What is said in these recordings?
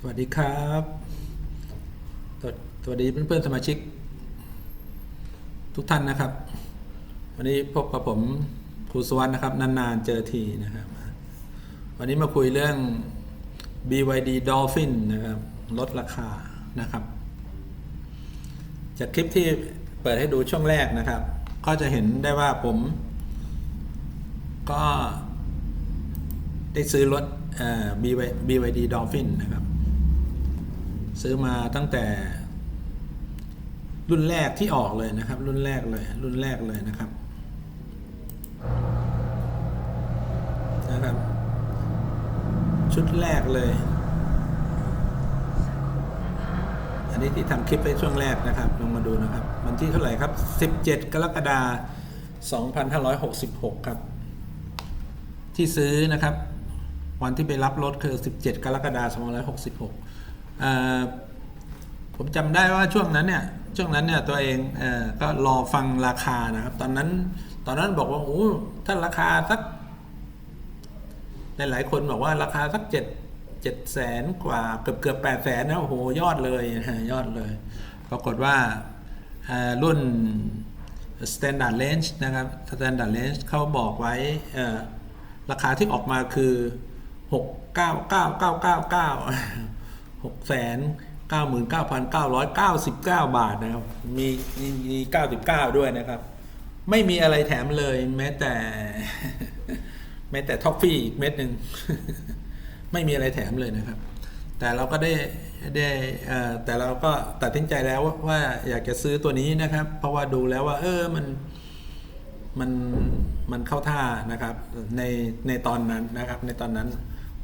สวัสดีครับสวัสดีเพื่อนๆสมาชิก ทุกท่านนะครับ วันนี้พบกับผมครูสวัสดนะครับ นานๆเจอทีนะครับ วันนี้มาคุยเรื่อง BYD Dolphin นะครับลดราคานะครับ จากคลิปที่เปิดให้ดูช่วงแรกนะครับ ก็จะเห็นได้ว่าผม ก็ได้ซื้อรถ BY BYD Dolphin นะครับ ซื้อมาตั้งแต่ รุ่นแรกที่ออกเลยนะครับ รุ่นแรกเลย รุ่นแรกเลยนะครับนะครับ ชุดแรกเลย อันนี้ที่ทำคลิปไปช่วงแรกนะครับ ลองมาดูนะครับ วันที่เท่าไหร่ครับ 17 กรกฎาคม2566 ครับ ที่ซื้อนะครับ วันที่ไปรับรถคือ 17 กรกฎาคม2566 ผมจำได้ว่าช่วงนั้นเนี่ยช่วงนั้นเนี่ยตัวเองเออก็รอฟังราคานะครับ ตอนนั้นตอนนั้นบอกว่าโอ้ถ้าราคาสักหลายๆคนบอกว่าราคาสักเจ็ดเจ็ดแสนกว่าเกือบเกือบแปดแสนนะโอ้โหยอดเลยฮะยอดเลย ปรากฏว่ารุ่น standard range นะครับ standard range เขาบอกไว้ราคาที่ออกมาคือ 6 9 9 9 9 9 6แสน99,999 บาทนะครับ มีมี99 ด้วยนะครับ ไม่มีอะไรแถมเลยแม้แต่ แม้แต่ท็อฟฟี่อีกเม็ดหนึ่งไม่มีอะไรแถมเลยนะครับ แต่เราก็ได้ได้แต่เราก็ตัดสินใจแล้วว่าอยากจะซื้อตัวนี้นะครับ เพราะว่าดูแล้วว่า เออมันมันมันเข้าท่านะครับในในตอนนั้นนะครับในตอนนั้น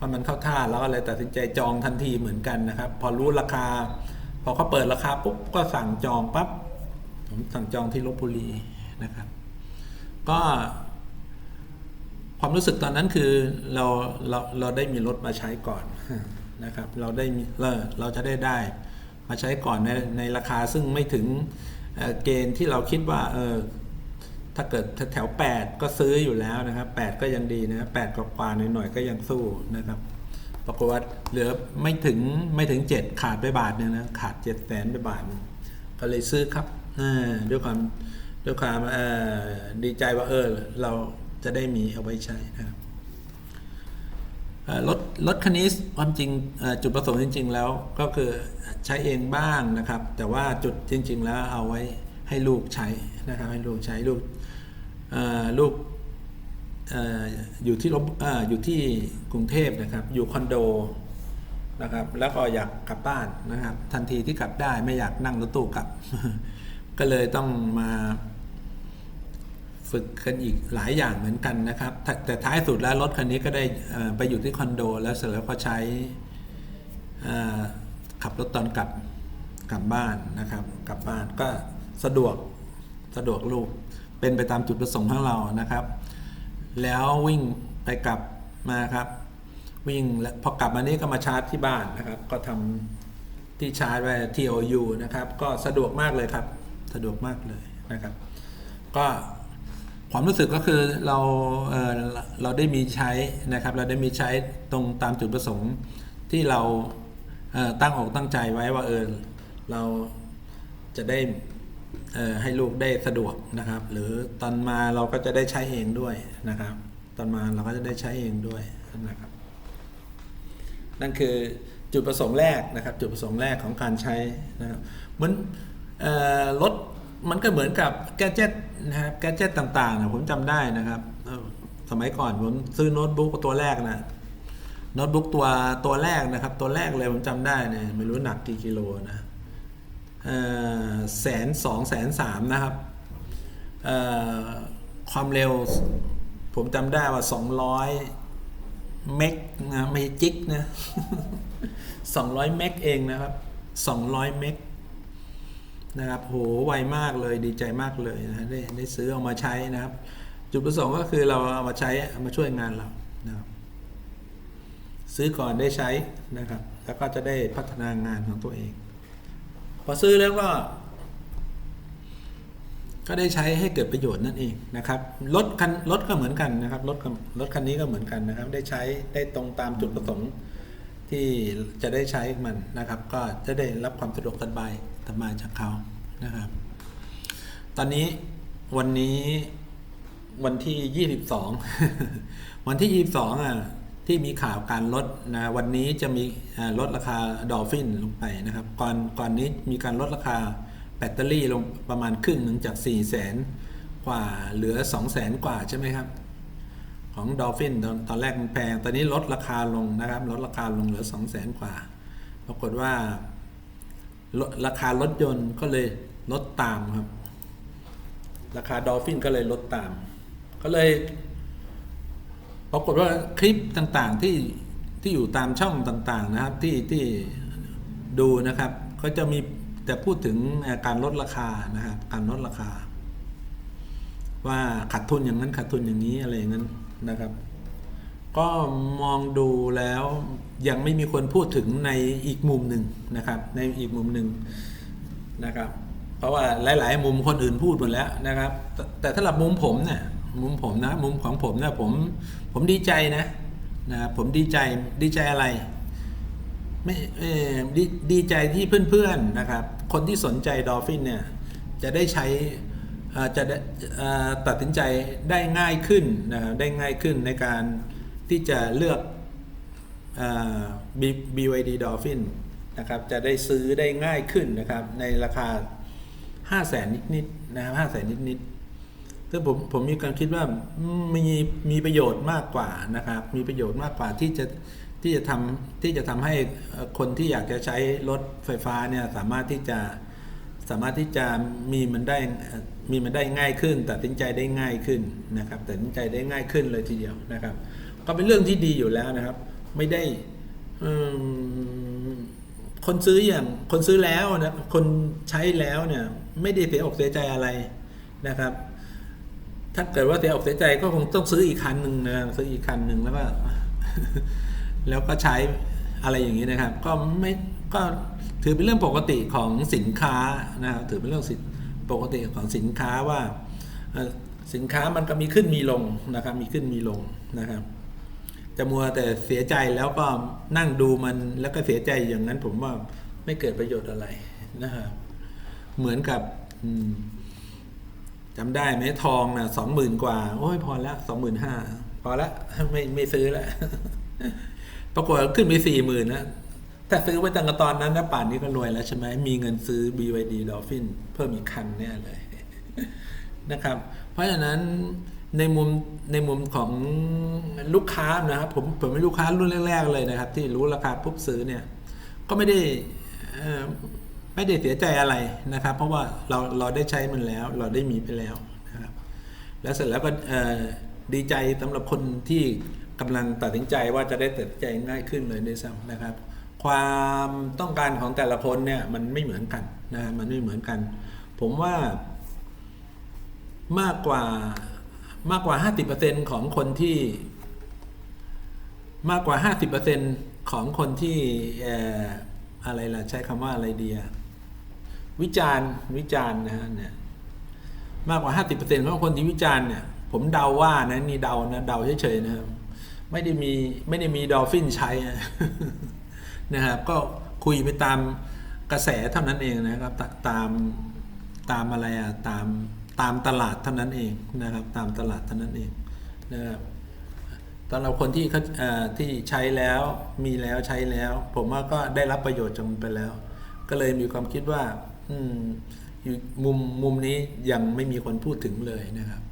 พอมันเข้าท่าเราก็เลยตัดสินใจจองทันทีเหมือนกันนะครับ พอรู้ราคา พอเขาเปิดราคาปุ๊บก็สั่งจองปั๊บผมสั่งจองที่ลบบุรีนะครับ ก็ความรู้สึกตอนนั้นคือเราเราเราได้มีรถมาใช้ก่อนนะครับ เราได้มีเราเราจะได้ได้มาใช้ก่อนในในราคาซึ่งไม่ถึงเเกณฑ์ที่เราคิดว่าเออ ถ้าเกิดแถวแปดก็ซื้ออยู่แล้วนะครับแปดก็ยังดีนะแปดกว่าๆหน่อยๆก็ยังสู้นะครับปรากฏว่าเหลือไม่ถึงไม่ถึงเจ็ดขาดไปบาทนึงนะขาดเจ็ดแสนไปบาทก็เลยซื้อครับด้วยความด้วยความดีใจว่าเออเราจะได้มีเอาไว้ใช้นะครับรถรถคันนี้ความจริงจุดประสงค์จริง ๆ แล้วก็คือใช้เองบ้างนะครับ แต่ว่าจุดจริง ๆ แล้วเอาไว้ให้ลูกใช้ นะครับให้ลูกใช้ลูกเอ่อลูกออยู่ที่ลบออยู่ที่กรุงเทพนะครับ อยู่คอนโดนะครับ แล้วก็อยากกลับบ้านนะครับ ทันทีที่กลับได้ไม่อยากนั่งรถตู้กลับ ก็เลยต้องมาฝึกกันอีกหลายอย่างเหมือนกันนะครับ แต่ท้ายสุดแล้วรถคันนี้ก็ได้ไปอยู่ที่คอนโด แล้วเสร็จแล้วก็ใช้ขับรถตอนกลับกลับบ้านนะครับ กลับบ้านก็สะดวก สะดวกลูกเป็นไปตามจุดประสงค์ของเรานะครับ แล้ววิ่งไปกลับมาครับ วิ่งแล้วพอกลับมานี้ก็มาชาร์จที่บ้านนะครับ ก็ทำที่ชาร์จไว้ TOU นะครับ ก็สะดวกมากเลยครับ สะดวกมากเลยนะครับ ก็ความรู้สึกก็คือเราเออเราได้มีใช้นะครับ เราได้มีใช้ตรงตามจุดประสงค์ที่เราเตั้งอกตั้งใจไว้ว่าเออเราจะได้ ให้ลูกได้สะดวกนะครับ หรือตอนมาเราก็จะได้ใช้เองด้วยนะครับ ตอนมาเราก็จะได้ใช้เองด้วยนะครับ นั่นคือจุดประสงค์แรกนะครับ จุดประสงค์แรกของการใช้นะครับเหมือนออรถมันก็เหมือนกับแกจิตนะครับแกจิตต่างๆนะผมจำได้นะครับ สมัยก่อนผมซื้อโน้ตบุ๊กตัวแรกนะโน้ตบุ๊กตัวตัวแรกนะครับ ตัวแรกเลยผมจำได้เนี่ยไม่รู้หนักกี่กิโลนะ แสนสองแสนสามนะครับความเร็วผมจำได้ว่า 200 เมกนะไม่จิกนะ 200 เมกเองนะครับ 200 เมกนะครับโหไวมากเลยดีใจมากเลยนะได้ได้ซื้อเอามาใช้นะครับ จุดประสงค์ก็คือเราเอามาใช้เอามาช่วยงานเรานะครับซื้อก่อนได้ใช้นะครับ แล้วก็จะได้พัฒนางานของตัวเอง พอซื้อแล้วก็ ก็ได้ใช้ให้เกิดประโยชน์นั่นเองนะครับรถคันรถก็เหมือนกันนะครับรถรถคันนี้ก็เหมือนกันนะครับ ได้ใช้ได้ตรงตามจุดประสงค์ที่จะได้ใช้มันนะครับ ก็จะได้รับความสะดวกสบายสบายจากเขานะครับ ตอนนี้วันนี้วันที่22วันที่22อะ ที่มีข่าวการลดนะวันนี้จะมีลดราคาดอลฟินลงไปนะครับก่อนก่อนนี้มีการลดราคาแบตเตอรี่ลงประมาณครึ่งหนึ่งจาก 4 0 0แสนกว่าเหลือ 2 0 0แสนกว่าใช่ไหมครับ ของดอลฟินตอนตอนแรกมันแพง ตอนนี้ลดราคาลงนะครับ ลดราคาลงเหลือ 2 0 0แสนกว่า ปรากฏว่าราคารถยนต์ก็เลยลดตามครับ ราคาดอลฟินก็เลยลดตาม ก็เลย ปรากฏว่าคลิปต่างๆที่ที่อยู่ตามช่องต่างๆนะครับที่ที่ดูนะครับก็จะมีแต่พูดถึงการลดราคานะครับการลดราคา ว่าขาดทุนอย่างนั้นขาดทุนอย่างนี้อะไรอย่างนั้นนะครับ ก็มองดูแล้วยังไม่มีคนพูดถึงในอีกมุมหนึ่งนะครับ ในอีกมุมหนึ่งนะครับ เพราะว่าหลาย ๆ มุมคนอื่นพูดหมดแล้วนะครับ แต่แต่ถ้าหลับมุมผมเนี่ย มุมผมนะมุมของผมเนี่ยผมผมดีใจนะนะผมดีใจดีใจอะไรไม่เออดีดีใจที่เพื่อนๆนะครับ คนที่สนใจดอลฟินเนี่ยจะได้ใช้อ่อจะได้อ่อตัดสินใจได้ง่ายขึ้นนะครับได้ง่ายขึ้นในการที่จะเลือกอ่อ B- BYD Dolphin นะครับจะได้ซื้อได้ง่ายขึ้นนะครับในราคา 5 0 0แสนนิดๆนะครับ5 0 0แสนนิดๆ ซึ่งผมผมมีการคิดว่ามีมีประโยชน์มากกว่านะครับ มีประโยชน์มากกว่าที่จะที่จะทำที่จะทำให้คนที่อยากจะใช้รถไฟฟ้าเนี่ยสามารถที่จะสามารถที่จะมีมันได้มีมันได้ง่ายขึ้นตัดสินใจได้ง่ายขึ้นนะครับตัดสินใจได้ง่ายขึ้นเลยทีเดียวนะครับ ก็เป็นเรื่องที่ดีอยู่แล้วนะครับ ไม่ได้คนซื้ออย่างคนซื้อแล้วนะคนใช้แล้วเนี่ยไม่ได้เสียอกเสียใจอะไรนะครับ ถ้าเกิดว่าเสียอกเสียใจก็คงต้องซื้ออีกคันหนึ่งนะซื้ออีกคันหนึ่งแล้วก็แล้วก็ใช้อะไรอย่างนี้นะครับ ก็ไม่ก็ถือเป็นเรื่องปกติของสินค้านะครับถือเป็นเรื่องปกติของสินค้าว่าสินค้ามันก็มีขึ้นมีลงนะครับ มีขึ้นมีลงนะครับจะมัวแต่เสียใจแล้วก็นั่งดูมันแล้วก็เสียใจอย่างนั้นผมว่าไม่เกิดประโยชน์อะไรนะครับเหมือนกับ อืม จำได้ไหมทองนะสองหมื่นกว่า โอ้ยพอแล้วสองหมื่นห้าพอแล้วไม่ไม่ซื้อแล้วปรากฏขึ้นไปสี่หมื่นนะถ้าซื้อไว้ตั้งแต่ตอนนั้นนะป่านนี้ก็รวยแล้วใช่ไหมมีเงินซื้อ BYD Dolphin เพิ่มอีกคันแน่เลยนะครับ เพราะฉะนั้นในมุมในมุมของลูกค้านะครับ ผมผมเป็นลูกค้ารุ่นแรก ๆ เลยนะครับ ที่รู้ราคาปุ๊บซื้อเนี่ย ก็ไม่ได้ ไม่ได้เสียใจอะไรนะครับ เพราะว่าเราเราได้ใช้มันแล้ว เราได้มีไปแล้วนะครับ แล้วเสร็จแล้วก็ดีใจสำหรับคนที่กำลังตัดสินใจว่าจะได้ตัดสินใจง่ายขึ้นเลยด้วยซ้ำนะครับ ความต้องการของแต่ละคนเนี่ยมันไม่เหมือนกันนะมันไม่เหมือนกัน ผมว่ามากกว่ามากกว่า 50%ของคนที่ มากกว่า 50%ของคนที่อออะไรล่ะ ใช้คำว่าอะไรดีอะ วิจารณ์วิจารณ์นะฮะเนี่ยมากกว่า 50%ของคนที่วิจารณ์เนี่ยผมเดาว่านะนี่เดานะเดาเฉยๆนะครับไม่ได้มีไม่ได้มีดอลฟินใช้นะนะครับก็คุยไปตามกระแสเท่านั้นเองนะครับตามตามอะไรอะตามตามตลาดเท่านั้นเองนะครับ ตามตลาดเท่านั้นเองนะครับตอนเราคนที่เขาที่ใช้แล้วมีแล้วใช้แล้ว ผมว่าก็ได้รับประโยชน์จากมันไปแล้ว ก็เลยมีความคิดว่า อืมมุมมุมนี้ยังไม่มีคนพูดถึงเลยนะครับ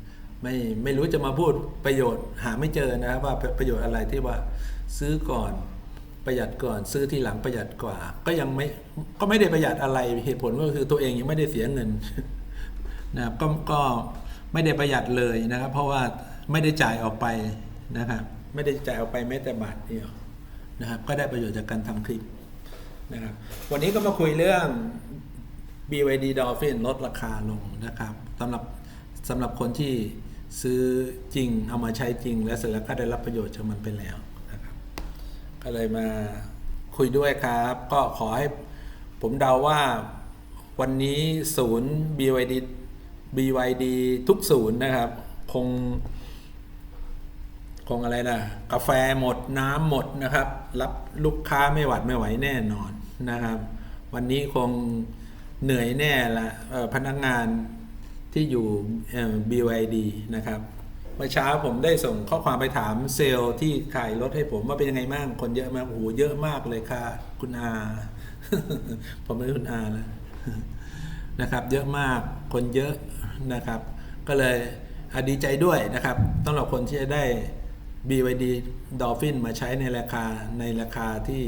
ไม่ไม่รู้จะมาพูดประโยชน์หาไม่เจอนะครับว่าประโยชน์อะไรที่ว่าซื้อก่อนประหยัดก่อนซื้อที่หลังประหยัดกว่า ก็ยังไม่ก็ไม่ได้ประหยัดอะไรเหตุผลก็คือตัวเองยังไม่ได้เสียเงินนะครับก็ก็ไม่ได้ประหยัดเลยนะครับ เพราะว่าไม่ได้จ่ายออกไปนะครับไม่ได้จ่ายออกไปแม้แต่บาทเดียวนะครับ ก็ได้ประโยชน์จากการทำคลิปนะครับ วันนี้ก็มาคุยเรื่อง BYD Dolphin ลดราคาลงนะครับสำหรับสำหรับคนที่ซื้อจริงเอามาใช้จริง และเสร็จแล้วก็ได้รับประโยชน์จากมันไปแล้วนะครับ ก็เลยมาคุยด้วยครับ ก็ขอให้ผมเดาว่าวันนี้ศูนย์ BYD BYD ทุกศูนย์นะครับ คง คงอะไรนะกาแฟหมดน้ำหมดนะครับ รับลูกค้าไม่หวัดไม่ไหวแน่นอนนะครับ วันนี้คง เหนื่อยแน่ละพนักงานที่อยู่ BYD นะครับเมื่อเช้าผมได้ส่งข้อความไปถามเซลล์ที่ขายรถให้ผมว่าเป็นยังไงบ้างคนเยอะมากโอ้โหเยอะมากเลยค่ะ คุณอา ผมไม่คุณอาแล้วนะครับ เยอะมากคนเยอะนะครับ ก็เลยอดีใจด้วยนะครับสำหรับคนที่จะได้ BYD Dolphin มาใช้ในราคาในราคาที่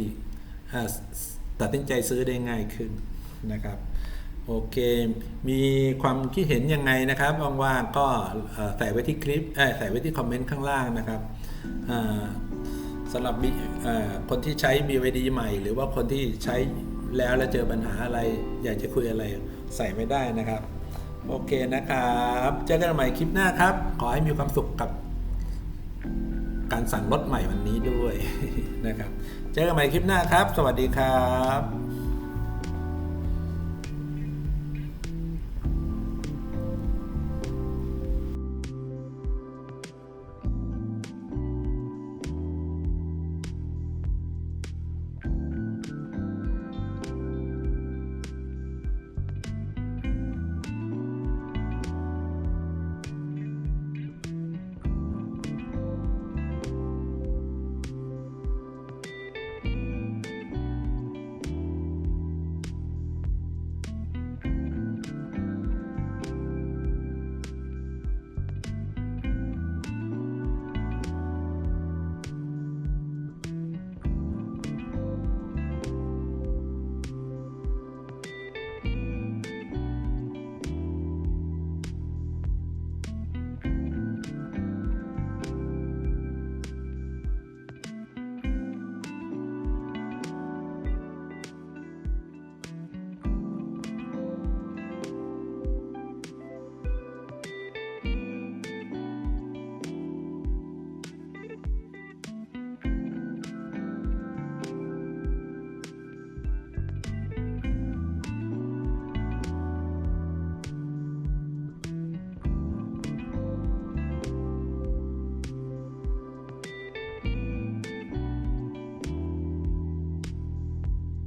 ตัดสินใจซื้อได้ง่ายขึ้นนะครับ โอเค มีความคิดเห็นยังไงนะครับว่างๆก็ใส่ไว้ที่คลิปใส่ไว้ที่คอมเมนต์ข้างล่างนะครับอ่าสำหรับคนที่ใช้ BYD ใหม่ หรือว่าคนที่ใช้แล้วแล้วเจอปัญหาอะไร อยากจะคุยอะไรใส่ไม่ได้นะครับ โอเคนะครับเจอกันใหม่คลิปหน้าครับ ขอให้มีความสุขกับ การสั่งรถใหม่วันนี้ด้วยนะครับ เจอกันใหม่คลิปหน้าครับ สวัสดีครับ